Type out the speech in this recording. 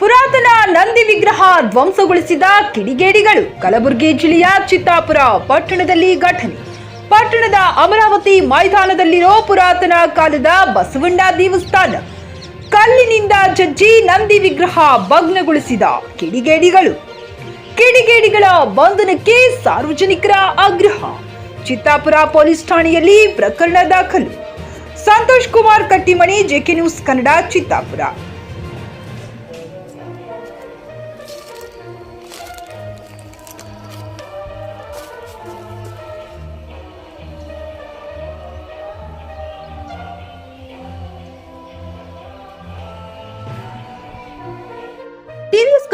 ಪುರಾತನ ನಂದಿ ವಿಗ್ರಹ ಧ್ವಂಸಗೊಳಿಸಿದ ಕಿಡಿಗೇಡಿಗಳು, ಕಲಬುರಗಿ ಜಿಲ್ಲೆಯ ಚಿತ್ತಾಪುರ ಪಟ್ಟಣದಲ್ಲಿ ಘಟನೆ. ಪಟ್ಟಣದ ಅಮರಾವತಿ ಮೈದಾನದಲ್ಲಿರೋ ಪುರಾತನ ಕಾಲದ ಬಸವಣ್ಣ ದೇವಸ್ಥಾನ. ಕಲ್ಲಿನಿಂದ ಜಜ್ಜಿ ನಂದಿ ವಿಗ್ರಹ ಭಗ್ನಗೊಳಿಸಿದ ಕಿಡಿಗೇಡಿಗಳು. ಕಿಡಿಗೇಡಿಗಳ ಬಂಧನಕ್ಕೆ ಸಾರ್ವಜನಿಕರ ಆಗ್ರಹ. ಚಿತ್ತಾಪುರ ಪೊಲೀಸ್ ಠಾಣೆಯಲ್ಲಿ ಪ್ರಕರಣ ದಾಖಲು. Santosh Kumar Kattimani JK news Kannada, Chittapur.